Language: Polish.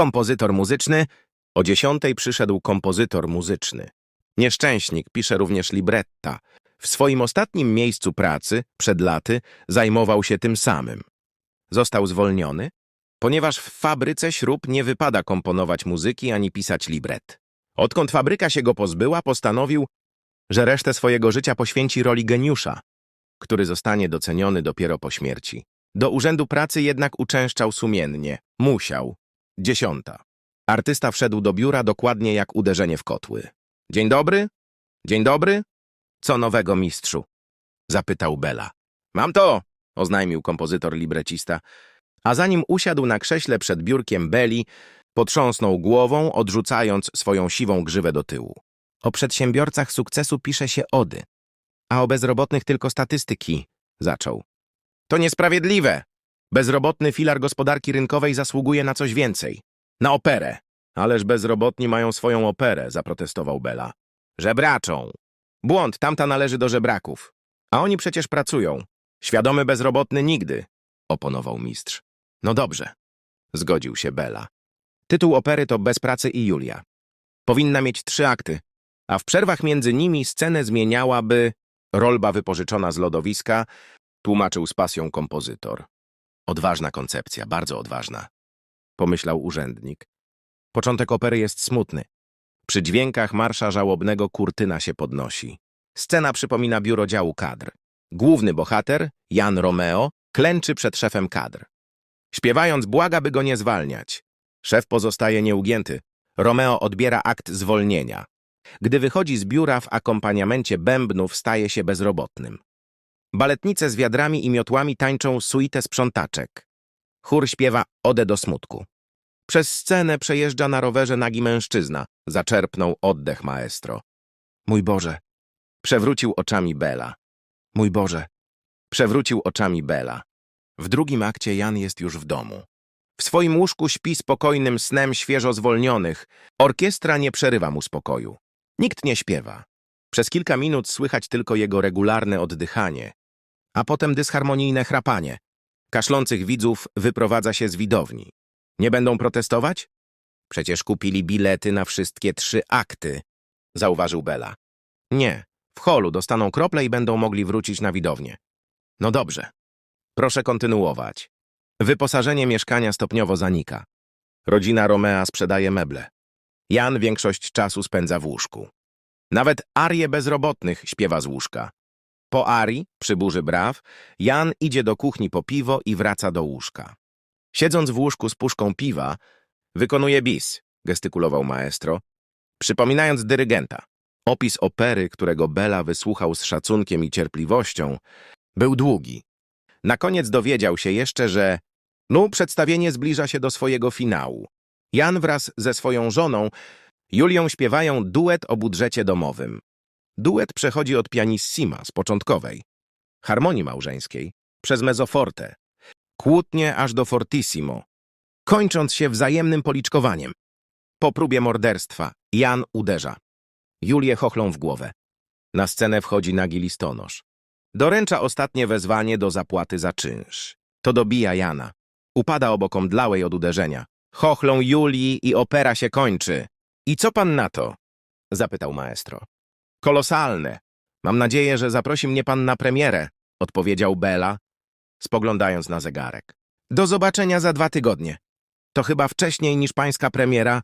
kompozytor muzyczny. O dziesiątej przyszedł kompozytor muzyczny. Nieszczęśnik pisze również libretta. W swoim ostatnim miejscu pracy, przed laty, zajmował się tym samym. Został zwolniony, ponieważ w fabryce śrub nie wypada komponować muzyki ani pisać libret. Odkąd fabryka się go pozbyła, postanowił, że resztę swojego życia poświęci roli geniusza, który zostanie doceniony dopiero po śmierci. Do urzędu pracy jednak uczęszczał sumiennie. Musiał. Dziesiąta. Artysta wszedł do biura dokładnie jak uderzenie w kotły. Dzień dobry? Dzień dobry? Co nowego, mistrzu? Zapytał Bela. Mam to, oznajmił kompozytor librecista, a zanim usiadł na krześle przed biurkiem Beli, potrząsnął głową, odrzucając swoją siwą grzywę do tyłu. O przedsiębiorcach sukcesu pisze się ody, a o bezrobotnych tylko statystyki, zaczął. To niesprawiedliwe. Bezrobotny filar gospodarki rynkowej zasługuje na coś więcej. Na operę. Ależ bezrobotni mają swoją operę, zaprotestował Bela. Żebraczą. Błąd, tamta należy do żebraków. A oni przecież pracują. Świadomy bezrobotny nigdy, oponował mistrz. No dobrze, zgodził się Bela. Tytuł opery to Bez pracy i Julia. Powinna mieć trzy akty, a w przerwach między nimi scenę zmieniałaby rolba wypożyczona z lodowiska, tłumaczył z pasją kompozytor. Odważna koncepcja, bardzo odważna, pomyślał urzędnik. Początek opery jest smutny. Przy dźwiękach marsza żałobnego kurtyna się podnosi. Scena przypomina biuro działu kadr. Główny bohater, Jan Romeo, klęczy przed szefem kadr. Śpiewając błaga, by go nie zwalniać. Szef pozostaje nieugięty. Romeo odbiera akt zwolnienia. Gdy wychodzi z biura w akompaniamencie bębnów, staje się bezrobotnym. Baletnice z wiadrami i miotłami tańczą suite sprzątaczek. Chór śpiewa Odę do smutku. Przez scenę przejeżdża na rowerze nagi mężczyzna. Zaczerpnął oddech maestro. Mój Boże! Przewrócił oczami Bela. Mój Boże! Przewrócił oczami Bela. W drugim akcie Jan jest już w domu. W swoim łóżku śpi spokojnym snem świeżo zwolnionych. Orkiestra nie przerywa mu spokoju. Nikt nie śpiewa. Przez kilka minut słychać tylko jego regularne oddychanie, a potem dysharmonijne chrapanie. Kaszlących widzów wyprowadza się z widowni. Nie będą protestować? Przecież kupili bilety na wszystkie trzy akty, zauważył Bela. Nie, w holu dostaną krople i będą mogli wrócić na widownię. No dobrze. Proszę kontynuować. Wyposażenie mieszkania stopniowo zanika. Rodzina Romea sprzedaje meble. Jan większość czasu spędza w łóżku. Nawet arię bezrobotnych śpiewa z łóżka. Po arii, przy burzy braw, Jan idzie do kuchni po piwo i wraca do łóżka. Siedząc w łóżku z puszką piwa, wykonuje bis, gestykulował maestro, przypominając dyrygenta. Opis opery, którego Bela wysłuchał z szacunkiem i cierpliwością, był długi. Na koniec dowiedział się jeszcze, że no, przedstawienie zbliża się do swojego finału. Jan wraz ze swoją żoną Julią śpiewają duet o budżecie domowym. Duet przechodzi od pianissima z początkowej, harmonii małżeńskiej, przez mezzoforte, kłótnie aż do fortissimo, kończąc się wzajemnym policzkowaniem. Po próbie morderstwa Jan uderza. Julię chochlą w głowę. Na scenę wchodzi nagi listonosz. Doręcza ostatnie wezwanie do zapłaty za czynsz. To dobija Jana. Upada obok omdlałej od uderzenia. Chochlą Julii i opera się kończy. I co pan na to? Zapytał maestro. Kolosalne. Mam nadzieję, że zaprosi mnie pan na premierę, odpowiedział Bela, spoglądając na zegarek. Do zobaczenia za dwa tygodnie. To chyba wcześniej niż pańska premiera,